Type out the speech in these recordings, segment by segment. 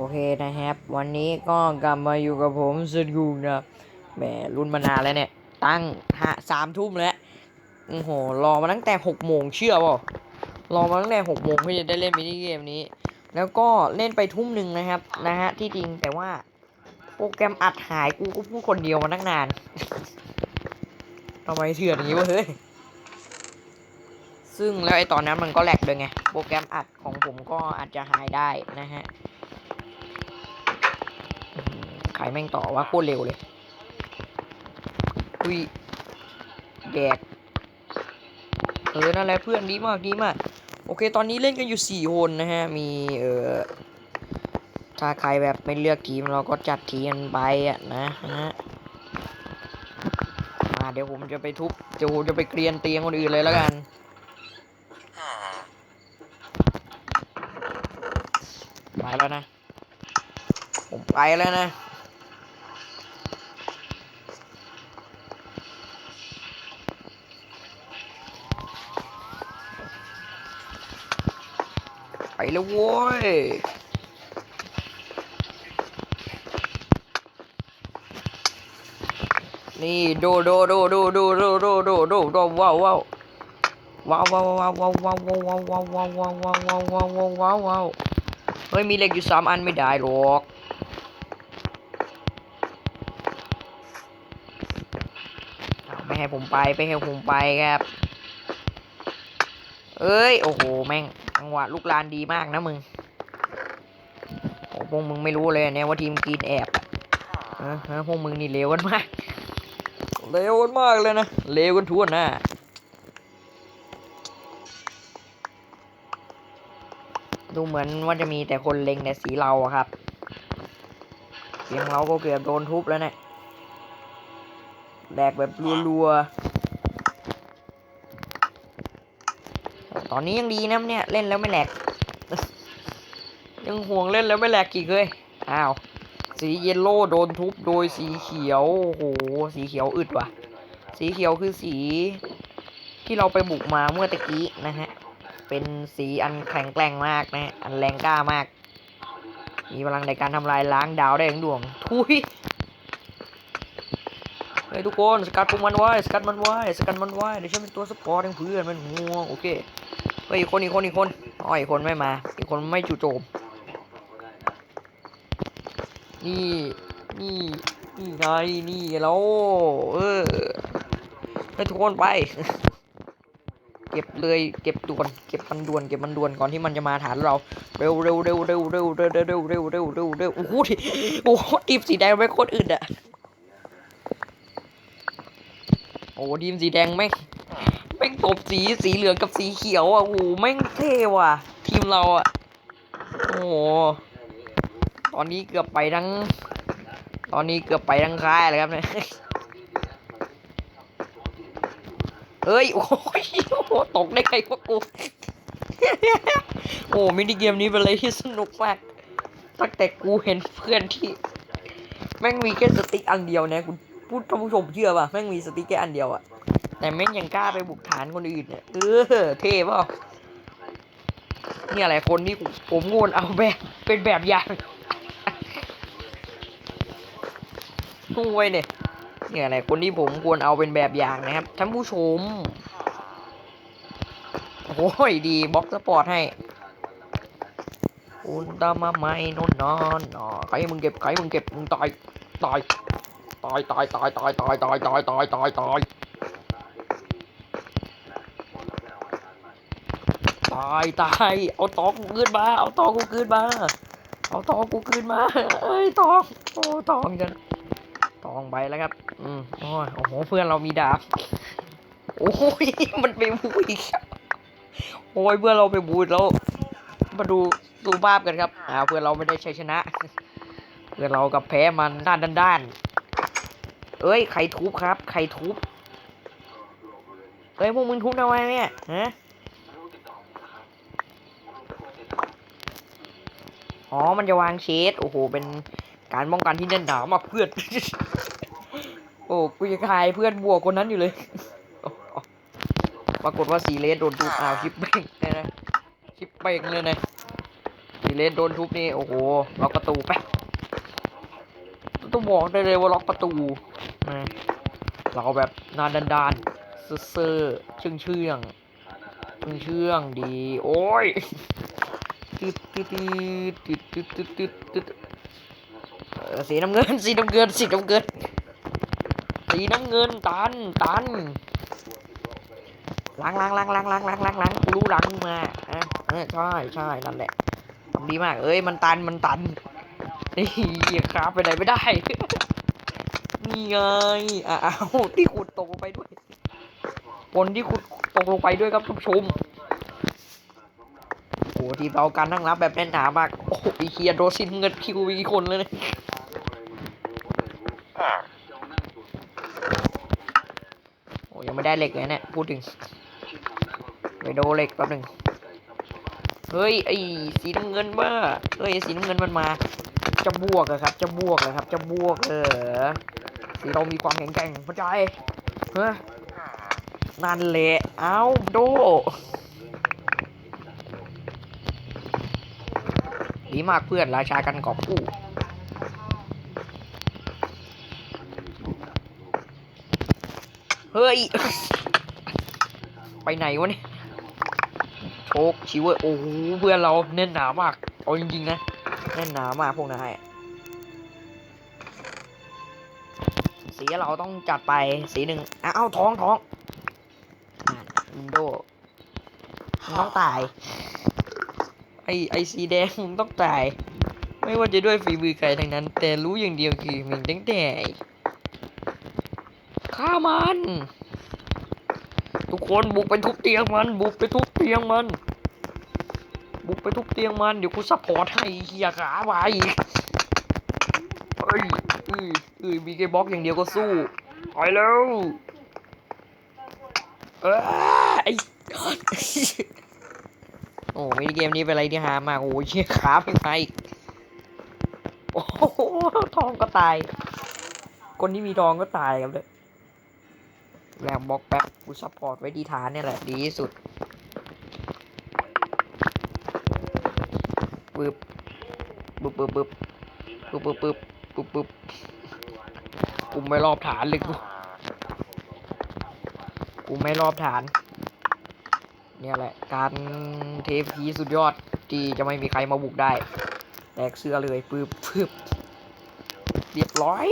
โอเคนะครับ วันนี้ก็กลับมาอยู่กับผมสุดกูนะครับแหมรุ่นมานานแล้วเนี่ย ตั้งหาสามทุ่มแล้วโอ้โหรอมาตั้งแต่หกโมงเชื่อเปล่ารอมาตั้งแต่หกโมงเพื่อจะได้เล่นมินิเกมนี้ แล้วก็เล่นไปทุ่มหนึ่งนะครับนะฮะที่จริงแต่ว่า โปรแกรมอัดหายกูก็พูดคนเดียวมาตั้งนานทำไมเถื่อนอย่างนี้วะเฮ้ยซึ่งแล้วไอตอนนั้นมันก็แหลกด้วยไงโปรแกรมอัดของผมก็อาจจะหายได้นะฮะ ขายแม่งต่อว่าโคตรเร็วเลยอุ้ยแดกเออนั่นแหละเพื่อนดีมากดีมาก โอเค ตอนนี้เล่นกันอยู่สี่คนนะฮะ มีเออถ้าใครแบบไม่เลือกทีมเราก็จัดทีมกันไปอะนะฮะมาเดี๋ยวผมจะไปทุบเดี๋ยวผมจะไปเกรียนเตียงคนอื่นเลยแล้วกันไปแล้วนะ ผมไปแล้วนะ แล้วโว้ยนี่ดโดโดโดโดโดโดโดโดโดว้าวว้าวว้าวว้าวว้าวว้าวว้าวว้าวว้าวว้าวว้าวว้าวว้าวว้าวว้าวว้าวว้าวเฮ้ยมีเหล็กอยู่สามอันไม่ได้หรอกไม่ให้ผมไปไม่ให้ผมไปครับ เอ้ย โอ้โห แม่ง จังหวะลูกลานดีมากนะมึงโอ้พวกมึงไม่รู้เลยเนี่ยว่าทีมกรีนแอบอะฮะพวกมึงนี่เลวกันมาก เลวกันมากเลยนะ เลวกันทั่วหน้าดูเหมือนว่าจะมีแต่คนเล็งแต่สีเราอะครับ เสียงเราก็เกือบโดนทุบแล้วเนี่ยแดกแบบรัวๆ ตอนนี้ยังดีนะเนี่ยเล่นแล้วไม่แหลก ยังห่วงเล่นแล้วไม่แหลกกี่เลยอ้าวสีเยลโล่โดนทุบโดยสีเขียวโอ้โหสีเขียวอึดว่ะ สีเขียวคือสีที่เราไปบุกมาเมื่อตะกี้นะฮะ เป็นสีอันแข็งแกร่งมากนะฮะอันแรงกล้ามาก มีพลังในการทำลายล้างดาวได้ทั้งดวงทุย เฮ้ยทุกคนสกัดพวกมันไว้สกัดมันไว้สกัดมันไว้เดี๋ยวฉันเป็นตัวสปอร์ตเพื่อนมันง่วงโอเคเฮ้ยอีกคนอีกคนอีกคนอ๋ออีกคนไม่มา อีกคนไม่จู่โจม นี่นี่นี่ไงนี่แล้วเออให้ทุกคนไป เก็บเลยเก็บด่วนเก็บมันด่วนเก็บมันด่วนก่อนที่มันจะมาฐานเราเร็วเร็วเร็วเร็วเร็วเร็วเร็วเร็วเร็วเร็วเร็วโอ้โหทีโอ้โหทีมสีแดงไม่งโคตรอื่นอะ โอ้โหทีมสีแดงแม่งแม่งตบสีสีเหลืองกับสีเขียวอะโอ้แม่งเท่ว่ะ ทีมเราอะโอ้ตอนนี้เกือบไปทั้ง ตอนนี้เกือบไปทั้งค่ายเลยครับเนี่ยเฮ้ย โอ้ยโอ้ตกได้ไงพวกกู โอ้มินิเกมนี้เป็นอะไรที่สนุกมากตั้งแต่กูเห็นเพื่อนที่ แม่งมีแค่สติ๊กอันเดียวนะคุณ พูดท่านผู้ชมเชื่อป่ะแม่งมีสติ๊กแค่อันเดียวอะแต่แม่งยังกล้าไปบุกฐานคนอื่นเนี่ยเออเท่เปล่าเนี่ยอะไรคนที่ผมโงนเอาแบบเป็นแบบอย่างห่วยเนี่ยเนี่ยอะไรคนที่ผมควรเอาเป็นแบบอย่างนะครับท่านผู้ชมโอ้ยดีบล็อกสปอร์ตให้อุลตามาไม่นอนนอนใครมึงเก็บใครมึงเก็บมึงตายตาย ตายตายตายตายตายตายตายตายตายตายตายตายเอาตองกูคืนมา เอาตองกูคืนมา เอาตองกูคืนมา เอ้ยตองโอ้ตองกันตองไปแล้วครับ อืมโอ้ยโอ้โหเพื่อนเรามีดาบโอ้ยมันไปบูอีกโอ้ยเพื่อนเราไปบูอีกแล้ว มาดูดูภาพกันครับ อ่าเพื่อนเราไม่ได้ชัยชนะ เพื่อนเรากับแพ้มันด้านด้านด้าน เอ้ยใครทุบครับ ใครทุบเอ้ยพวกมึงทุบทำไมเนี่ยฮะอ๋อ มันจะวางเชดโอ้โห เป็นการป้องกันที่แน่นหนามาเพื่อน โอ้กูจะคายเพื่อนบวกคนนั้นอยู่เลย ปรากฏว่าสีเลสโดนดูดอ้าวชิปเป้งเลยนะชิปเป้งเลยนะสีเลนโดนทุบนี่ โอ้โห ล็อกประตูไปต้องบอกได้เลยว่าล็อกประตู นะเราแบบหนานดานๆเซอเชื่องเชื่องเชื่องเชื่องดี โอ้ยตึ๊ดตึ๊ดตึ๊ดตึ๊ดตึ๊ดตึ๊ดตึ๊ดตึ๊ดสีน้ำเงิน สีน้ำเงิน สีน้ำเงิน สีน้ำเงิน ตัน ตันล้างล้างล้างล้างล้างล้างล้างล้างรู้ล้างมาใช่ใช่นั่นแหละทำดีมาก เอ้ย มันตัน มันตันนี่เหยียบขาไปไหนไม่ได้ นี่ไงอ้าวที่ขุดตกลงไปด้วยบนที่ขุดตกลงไปด้วยครับทุกชมโอ้โหทีมเราการตั้งรับแบบแน่นหนามาก โอ้โหอีเคียโดนซินเงินคิวมีกคนเลยนะโอ้ยังไม่ได้เหล็กเลยเนี่ยพูดถึงไปโดนเหล็กแป๊บหนึ่งเฮ้ยไอ้สีน้ำเงินบ้าเฮ้ยสีน้ำเงินมันมา จะบวกเหรอครับ จะบวกเหรอครับ จะบวกเออ สีเรามีความแข็งแกร่งเข้าใจเฮ้ยนั่นแหละเอาโดดีมากเพื่อนราชากันกอบกู้เฮ้ย ไปไหนวะเนี่ยโชคชิวเว้ยโอ้โหเพื่อนเราแน่นหนามาก เอาจริงๆนะแน่นหนามากพวกนาย สีเราต้องจัดไปสีหนึ่งอ้าวท้องท้องนั่นอินโดมึงต้องตาย ไอไอสีแดงมึงต้องตาย ไม่ว่าจะด้วยฝีมือใครทั้งนั้น แต่รู้อย่างเดียวคือมึงตั้งแต่ฆ่ามัน ทุกคนบุกไปทุบเตียงมัน บุกไปทุบเตียงมัน บุกไปทุบเตียงมัน เดี๋ยวกูซัพพอร์ตให้เฮียขาไว้เอ้ย ยเอ้ยมีเกบล็อกอย่างเดียวก็สู้ไปแล้วเอ้ยไอ้โอ้มินิเกมนี้เป็นอะไรที่หามากโอ้ยเชี่ยขาไม่ไปโอ้โหทองก็ตาย คนที่มีทองก็ตายครับเลยแรงบล็อกแป๊บกูซัพพอร์ตไว้ดีฐานเนี่ยแหละดีที่สุดปึ๊บปึ๊บปึ๊บปึ๊บปึ๊บปึ๊บปึ๊บ ปึ๊บปึ๊บกูไม่รอบฐานเลยกูกูไม่รอบฐาน เนี่ยแหละ การเทพีสุดยอดที่จะไม่มีใครมาบุกได้แตกเสื้อเลยปืบปืบเรียบร้อย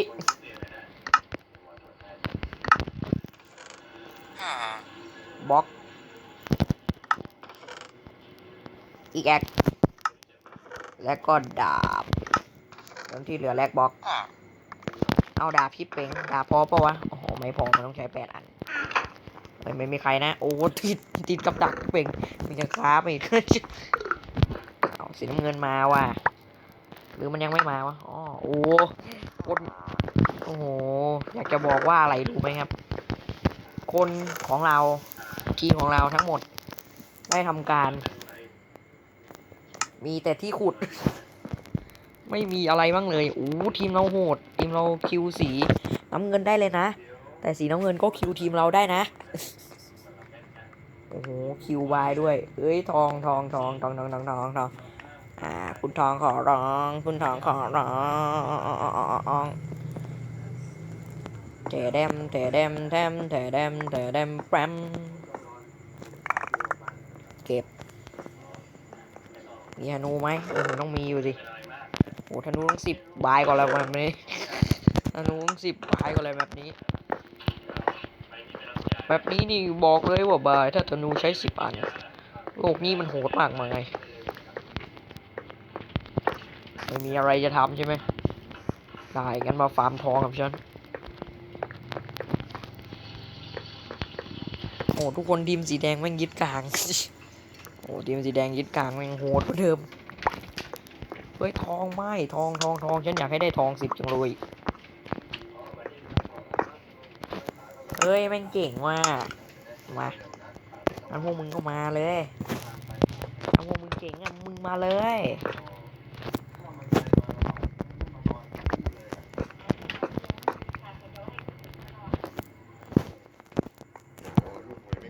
บล็อกอีกแอคแล้วก็ดาบ แล้วที่เหลือแลกบล็อก เอาดาบพี่เป็งดาบพอปะวะ โอ้โห ไม่พอมันต้องใช้แปดอันไม่ไม่มีใครนะ โอ้ติดติดกับดักพี่เป็งมีจะค้าไปอีกเอาสีน้ำเงินมาว่ะ หรือมันยังไม่มาวะ อ๋อ โอ้คนโอ้โห อยากจะบอกว่าอะไรรู้ไหมครับ คนของเรา ทีมของเราทั้งหมด ได้ทำการ มีแต่ที่ขุด ไม่มีอะไรบ้างเลยโอ้ทีมเราโหด ทีมเราคิวสีน้ำเงินได้เลยนะ แต่สีน้ำเงินก็คิวทีมเราได้นะ โอ้โหคิววายด้วย เอ้ยทองทองทองทองทองทองทองทองอ่าคุณทองขอร้อง คุณทองขอร้องเถเดมเถเดมแทมเถเดมเถเดมแปมเก็บมีธนูไหมเออมันต้องมีอยู่สิ โอ้ธนูต้องสิบบายก่อนแล้วแบบนี้ธนูต้องสิบบายก่อนเลยแบบนี้ แบบนี้นี่บอกเลยว่าบาย ถ้าธนูใช้สิบอันโลกนี้มันโหดมากมายไม่มีอะไรจะทำใช่ไหมได้งั้นมาฟาร์มทองกับฉันโอ้ทุกคนทีมสีแดงแม่งยึดกลาง โอ้ทีมสีแดงยึดกลางแม่งโหดกว่าเดิม เฮ้ยทองไม่ทองทองทองฉันอยากให้ได้ทองสิบจังเลยเฮ้ยแม่งเก่งว่ะมางั้นพวกมึงก็มาเลยถ้าพวกมึงเก่งอะมึงมาเลย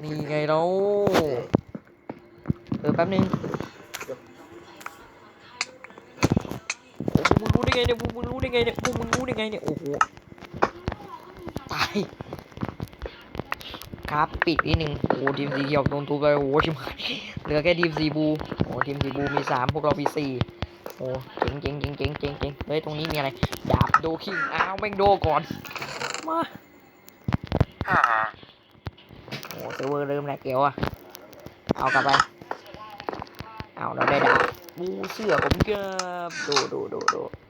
นี่ไงเราเออแป๊บนึง ได้ไงเนี่ยพวกมึงรู้ได้ไงเนี่ยโอ้โหตายครับปิดนิดนึงโอ้ทีมสีเขียวโดนทุบไปโอ้โหชิบหายเหลือแค่ทีมสีบูโอ้ทีมสีบูมีสามพวกเรามีสี่โอ้เจ๋งเจ๋งเจ๋งเจ๋งเจ๋งเจ๋งเฮ้ยตรงนี้มีอะไรดาบโดคิงอ้าวแม่งโดก่อนมาโอ้เซิร์ฟเวอร์เริ่มแหลกเกลียวอะเอากลับไปเอาเราได้ดาบบูเสื้อผมเก็บโดโดโดโดเฮ้ย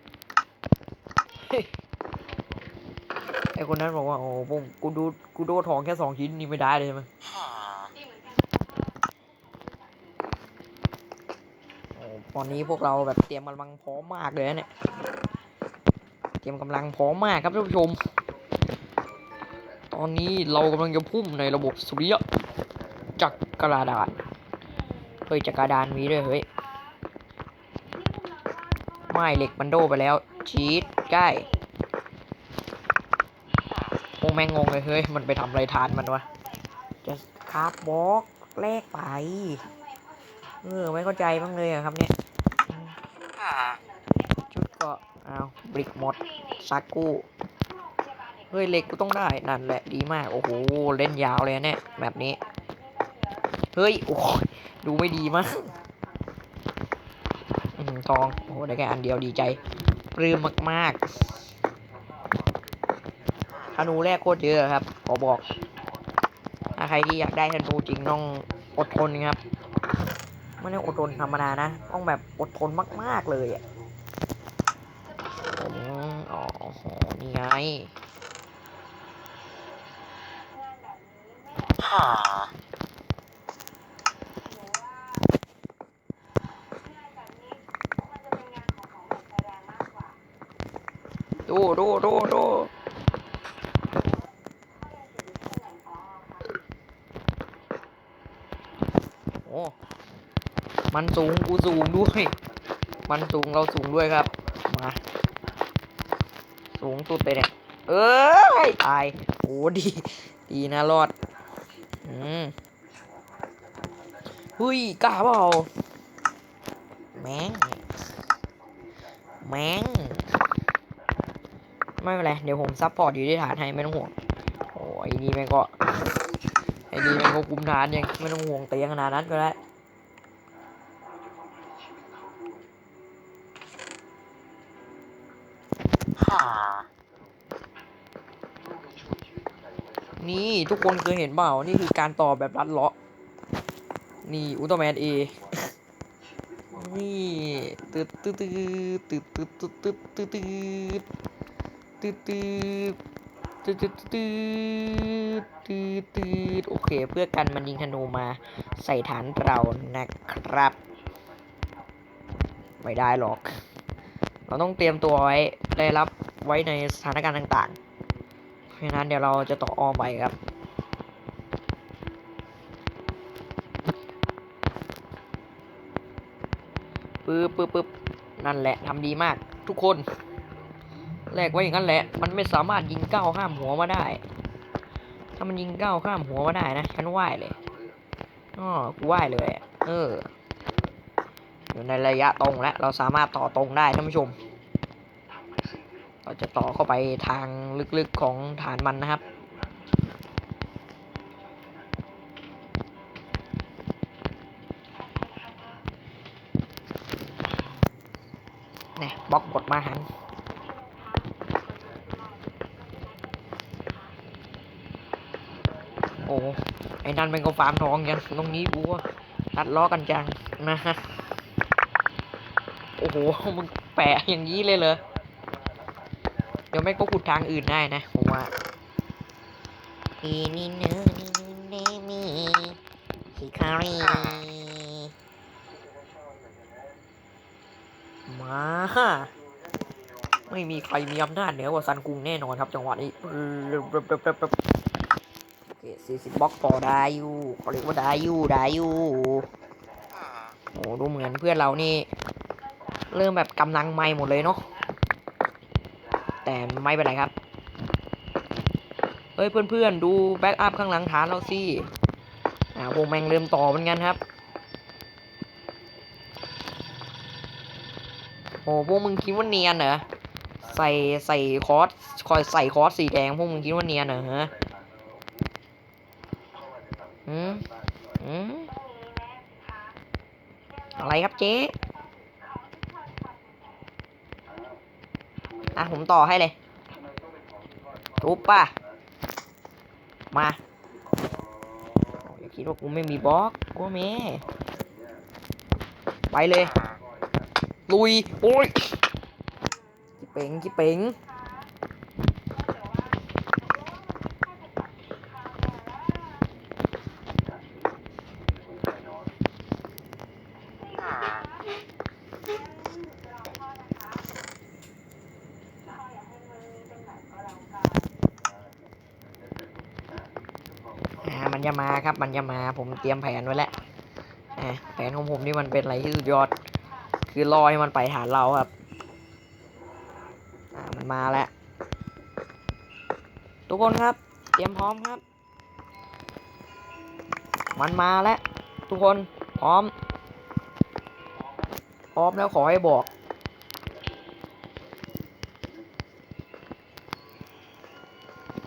ไอคนนั้นบอกว่า โอ้ผมกูดูกูโดทองแค่สองชิ้นนี่ไม่ได้เลยใช่ไหมโอ้ตอนนี้พวกเราแบบเตรียมกำลังพร้อมมากเลยเนี่ย เตรียมกำลังพร้อมมากครับท่านผู้ชม ตอนนี้เรากำลังจะพุ่มในระบบสุริยะจักระดานเฮ้ยจักรดานมีด้วยเฮ้ย ไม้เหล็กมันโดไปแล้ว ชีส ใกล้โอ้แม่งงงเลยเฮ้ย มันไปทำอะไรทานมันวะ จะคาร์บบล็อกแลกไป เออ ไม่เข้าใจบ้างเลยอะครับเนี่ย ชุดเก็เอาบริกหมดซักกู้เฮ้ยเหล็กกูต้องได้ นั่นแหละดีมาก โอ้โห เล่นยาวเลยเนี่ย แบบนี้ เฮ้ย โอ้ยดูไม่ดีมากอืมทอง โอ้โหได้แค่อันเดียวดีใจ ปลื้มมากๆธนูแรกโคตรเยอะครับขอบอกถ้าใครที่อยากได้ธนูจริงต้องอดทนครับไม่ได้อดทนธรรมดานะ ต้องแบบอดทนมาก ๆ เลยอะผมอ๋อโหนี่ไง ดูดูดูดูโอ้มันสูงกูสูงด้วย มันสูงเราสูงด้วยครับ มา สูงสุดเลยเนี่ย เอ้ยตาย โอ้ดี ดีนะรอด อืมหุยกล้าเปล่าแมงแมง ไม่เป็นไร เดี๋ยวผมซัพพอร์ตอยู่ที่ฐานให้ไม่ต้องห่วง โอ้ยนี่แม่งก็ไอ้นี่แม่งก็คุมฐานยังไม่ต้องห่วงเตียงขนาดนั้นก็ได้นี่ทุกคนเคยเห็นเปล่า นี่คือการต่อแบบรัดเลาะ นี่อุลตร้าแมนเอ นี่ตึ๊ดตึ๊ดตึ๊ดตึ๊ดตึ๊ดตึ๊ดตึ๊ด ตืดตืดตืดตืดตืดตืดตืดโอเค เพื่อกันมันยิงธนูมาใส่ฐานเรานะครับ ไม่ได้หรอก เราต้องเตรียมตัวไว้ได้รับไว้ในสถานการณ์ต่างๆ เพราะฉะนั้นเดี๋ยวเราจะต่อออไปครับปึ๊บปึ๊บปึ๊บนั่นแหละทำดีมากทุกคน แลกไว้อย่างนั้นแหละ มันไม่สามารถยิงเก้าข้ามหัวมาได้ ถ้ามันยิงเก้าข้ามหัวมาได้นะฉันไหวเลยอ๋อกูไหวเลยเออ อยู่ในระยะตรงแล้วเราสามารถต่อตรงได้ท่านผู้ชม เราจะต่อเข้าไปทางลึกๆของฐานมันนะครับเนี่ยบล็อกบทมาหัน โอ้ไอ้นั่นเป็นก็ฟาร์มทองยังตรงนี้กูว่าตัดล้อกันจังนะฮะโอ้โหมึงแปะอย่างนี้เลยเหรอเดี๋ยวไม่ก็ขุดทางอื่นได้นะผมว่าอีนี่เนอนี่เนมีฮิคาริมาไม่มีใครมีอำนาจเหนือกว่าซันกุงแน่นอนครับจังหวะนี้โอเค สี่สิบบล็อกพอได้อยู่เขาเรียกว่าได้อยู่ได้อยู่โอ้ดูเหมือนเพื่อนเรานี่ เริ่มแบบกำลังไม่หมดเลยเนาะแต่ไม่เป็นไรครับเฮ้ยเพื่อนๆดูแบ็กอัพข้างหลังฐานเราสิอ่าวงแมงเริ่มต่อเหมือนกันครับโอ้พวกมึงคิดว่าเนียนเหรอใส่ใส่คอร์สคอยใส่คอร์สสีแดงพวกมึงคิดว่าเนียนเหรอฮะอืมอืมอะไรครับ เจ๊อะผมต่อให้เลยทุบป่ะ มาอย่าคิดว่ากูไม่มีบล็อกกูมีไปเลย ลุย โอ้ยจิเป๋งจิเป๋ง จะมาครับ มันจะมาผมเตรียมแผนไว้แล้วแผนของผมนี่มันเป็นอะไรที่สุดยอด คือรอให้มันไปหาเราครับมันมาแล้ว ทุกคนครับ เตรียมพร้อมครับ มันมาแล้ว ทุกคนพร้อม พร้อมแล้วขอให้บอก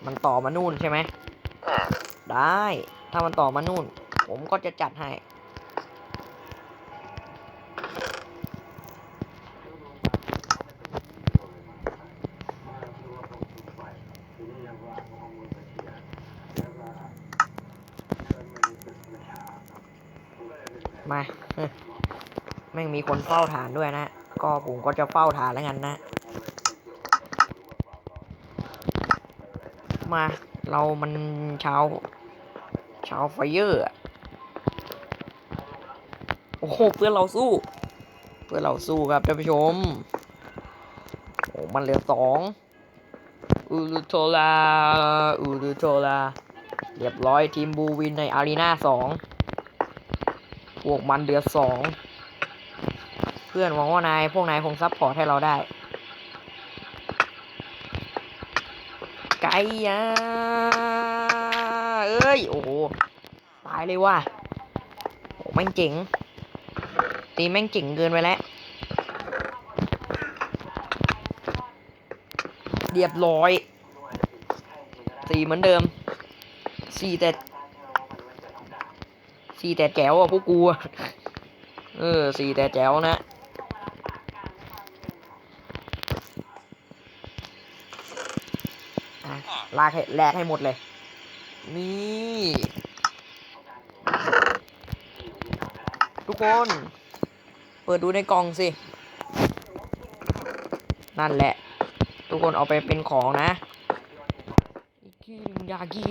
มันต่อมานู่นใช่ไหม ได้ ถ้ามันต่อมานู่น ผมก็จะจัดให้ มา แม่งมีคนเฝ้าฐานด้วยนะ ก็ผมก็จะเฝ้าฐานแล้วกันนะ มา เรามันชาว ชาวไฟเยอร์โอ้โหเพื่อนเราสู้ เพื่อนเราสู้ครับท่านผู้ชมโอ้มันเหลือสองอูรุโทลาอูรุโทลาเรียบร้อยทีมบูวินในอารีนาสองพวกมันเดือดสองเพื่อนหวังว่านายพวกนายคงซับพอร์ตให้เราได้ ไก่ยา เอ้ย โอ้ตายเลยว่ะโอ้แม่งเจ๋ง ตีแม่งเจ๋งเกินไปแล้ว เรียบร้อย สี่เหมือนเดิม สี่แต่ สี่แต่แจ๋วอะพวกกูเออ สี่แต่แจ๋วนะอะลากให้แลกให้หมดเลย นี่ ทุกคน เปิดดูในกล่องสิ นั่นแหละ ทุกคนเอาไปเป็นของนะอีกีนึงยากี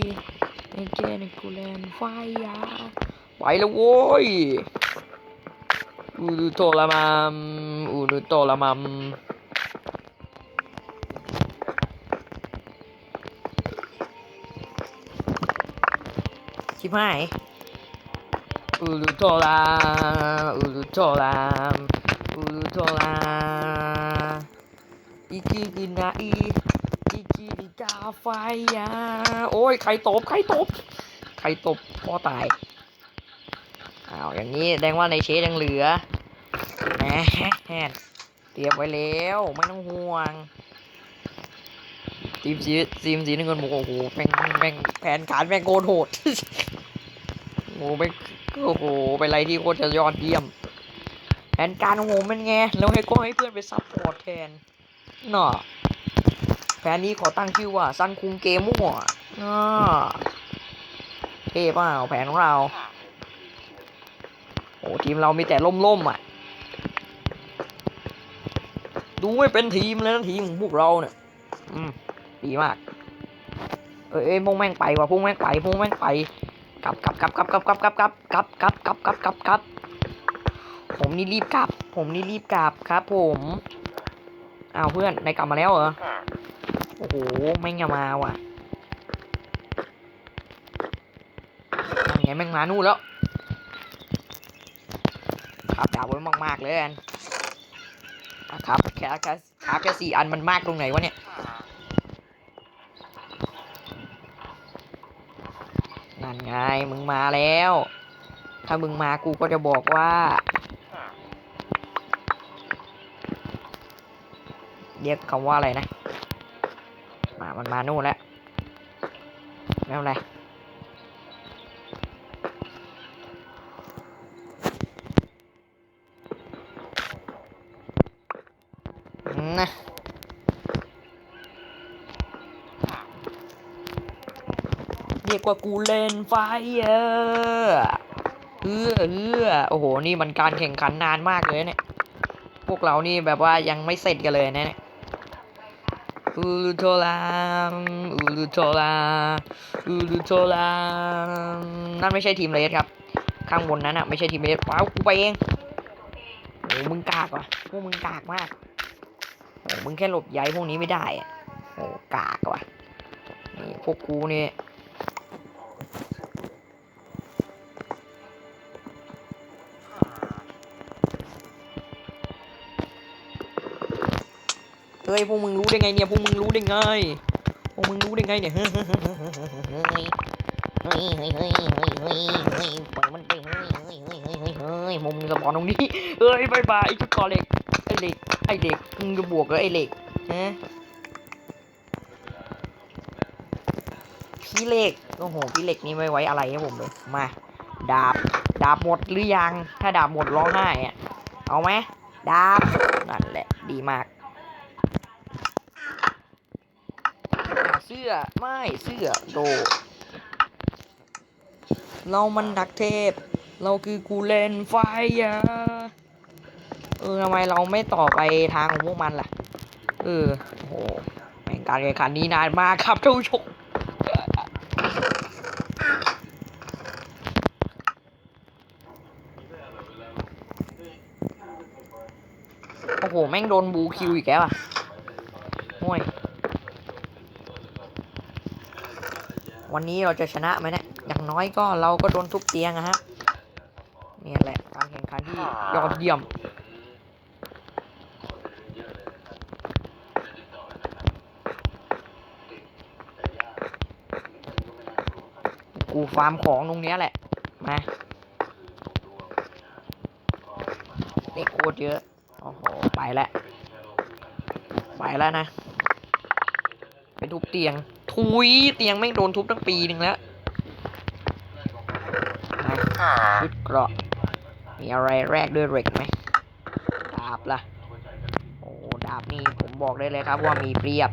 เอเจนกูแลนไฟยาไปแล้วโว้ยอูดูโตละมัมอูดูโตละมัม ชิบหายอูดูโตลาอูดูโตลาอูดูโตลาอีกีกินนะอีอีกีดิกาไฟยาโอ้ยใครตบใครตบใครตบพ่อตายอ้าวอย่างนี้แสดงว่าในเชสยังเหลือแหมเตรียมไว้แล้วไม่ต้องห่วงทีมสีทีมสีน้ำเงินบอกโอ้โหแม่งแม่งแผนการแม่งโกนโหด โอ้โหแม่โอ้โหเป็นอะไรที่โคตรจะยอดเยี่ยมแผนการของผมเป็นไงแล้วให้ก็ให้เพื่อนไปซัพพอร์ตแทนน่ะแผนนี้ขอตั้งชื่อว่าซันคุงเกมมั่วน่ะเท่เปล่าแผนของเราโอ้ทีมเรามีแต่ล่มๆอะ ดูไม่เป็นทีมเลยนะทีมของพวกเราเนี่ย อืม ดีมาก เอ้ยเอ้ยพวกแม่งไปว่ะพวกแม่งไปพวกแม่งไป ลับกลับกลับกลับกลับกลับกลับกลับกลับกลับกลับกลับกลับกลับผมนี่รีบกลับ ผมนี่รีบกลับครับ ผมอ้าวเพื่อนนายกลับมาแล้วเหรอโอ้โหแม่งจะมาว่ะนั่นไงแม่งมานู่นแล้วขับดาวไว้มากๆเลยอันอะครับแค่แค่แค่สี่อันมันมากตรงไหนวะเนี่ย นั่น ไงมึงมาแล้ว ถ้ามึงมากูก็จะบอกว่า เรียกคำว่าอะไรนะ มา มันมานู่นแล้วไม่เป็นไร เรียกว่ากูเล่นไฟเออเออเออโอ้โห นี่มันการแข่งขันนานมากเลยเนี่ย พวกเรานี่แบบว่ายังไม่เสร็จกันเลยนะเนี่ยอูลูโทลามอูลูโทลาอูลูโทลามนั่นไม่ใช่ทีมเลสครับ ข้างบนนั้นอะไม่ใช่ทีมเลสว้าวกูไปเองโอ้มึงกากว่ะพวกมึงกากมากโอ้มึงแค่หลบย้ายพวกนี้ไม่ได้อะโอ้กากว่ะนี่พวกกูเนี่ย เฮ้ยพวกมึงรู้ได้ไงเนี่ยพวกมึงรู้ได้ไงพวกมึงรู้ได้ไงเนี่ยเฮ้ยเฮ้ยเฮ้ยเฮ้ยเฮ้ยเฮ้ยเฮ้ยปล่อยมันไปเฮ้ยเฮ้ยเฮ้ยเฮ้ยเฮ้ยเฮ้ยมึงสปอนตรงนี้เฮ้ยบายบายไอ้ชุดก่อเล็กไอ้เหล็กไอ้เหล็กมึงจะบวกกับไอ้เล็กฮะ พี่เหล็กโอ้โหพี่เหล็กนี่ไม่ไว้อะไรให้ผมเลยมา ดาบ ดาบหมดหรือยัง ถ้าดาบหมดร้องไห้อะเอาไหมดาบนั่นแหละดีมากเสื้อไม่เสื้อโด เรามันดักเทพ เราคือกูเลนไฟอะเออทำไมเราไม่ต่อไปทางของพวกมันล่ะ เออโอ้โหแม่งการแข่งขันนี้นานมากครับท่านผู้ชมโอ้โหแม่งโดนบูคิวอีกแล้วอะห่วย วันนี้เราจะชนะไหมเนี่ย อย่างน้อยก็เราก็โดนทุบเตียงอะฮะ เนี่ยแหละการแข่งขันที่ยอดเยี่ยมกูฟาร์มของตรงเนี้ยแหละ มาเด็กโคตรเยอะ แล้วไปแล้วนะ ไปทุบเตียง ทุยเตียงไม่งโดนทุบตั้งปีหนึ่งแล้วนะชุดเกราะ มีอะไรแรกด้วยเหล็กไหมดาบล่ะ โอ้ดาบนี่ผมบอกได้เลยครับว่ามีเปรียบ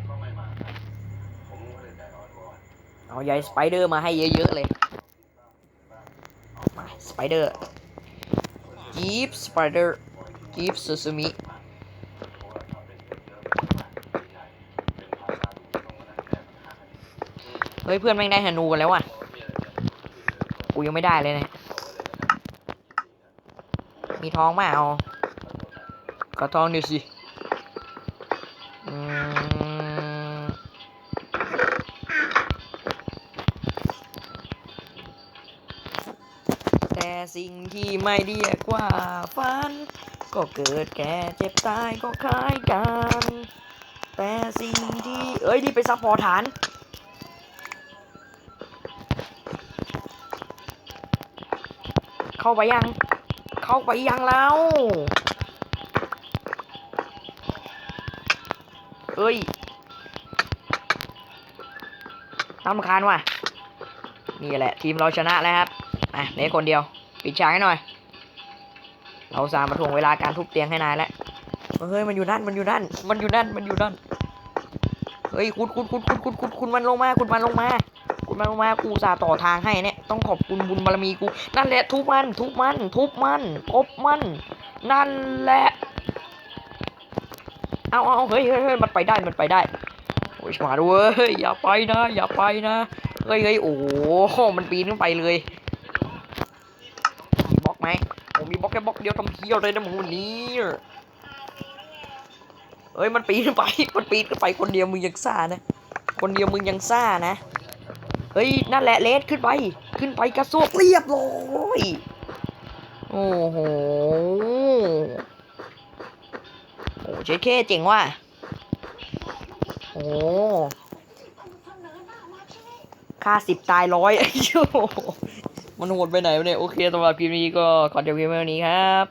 เอาใยสไปเดอร์มาให้เยอะๆเลยมาสไปเดอร์จีบสไปเดอร์จีบซูซูมิ เฮ้ยเพื่อนแม่งได้ธนูกันแล้วอะ กูยังไม่ได้เลยเนะ มีท้องมาเอาขอทองหน่สิแต่สิ่งที่ไม่เรียกว่าฝัน ก็เกิดแก่เจ็บตายก็คล้ายกัน แต่สิ่งที่ เอ้ยนี่ไปซัพพอร์ฐาน เข้าไปยัง เข้าไปยังแล้วเอ้ยตามคานว่ะ นี่แหละ ทีมเราชนะแล้วครับ อะเนคนเดียว ปิดฉากให้หน่อย เราสามมาถ่วงเวลาการทุบเตียงให้นายแล้ว เฮ้ย มันอยู่นั่น มันอยู่นั่น มันอยู่นั่น มันอยู่นั่น เฮ้ย คุณคุณคุณคุณคุณคุณคุณมันลงมา คุณมันลงมา คุณมันลงมา กูสาต่อทางให้เนี่ย ต้องขอบคุณบุญบารมีกู นั่นแหละทุบมัน ทุบมัน ทุบมันกบมัน นั่นแหละ เอาเอาเฮ้ยเฮ้ยเฮ้ยมันไปได้ มันไปได้ โอ้ยมาด้วยเฮ้ยอย่าไปนะ อย่าไปนะ เฮ้ยเฮ้ยโอ้โหมันปีนขึ้นไปเลยมีบล็อกไหมผมมีบล็อกแค่บล็อกเดียวทำเที่ยวเลยนะมึงวันนี้เอ้ยมันปีนขึ้นไป มันปีนขึ้นไปคนเดียวมึงยังซ่านะ คนเดียวมึงยังซ่านะ เฮ้ยนั่นแหละเลสขึ้นไป ขึ้นไปกระซวกเรียบร้อยโอ้โหโอ้เจ๊เคเจ๋งว่ะโอ้ค่าสิบตายร้อยไอ้โหมันโหดไปไหนเนี่ย โอเคสำหรับคลิปนี้ก็ขอจบคลิปไว้เท่านี้ครับ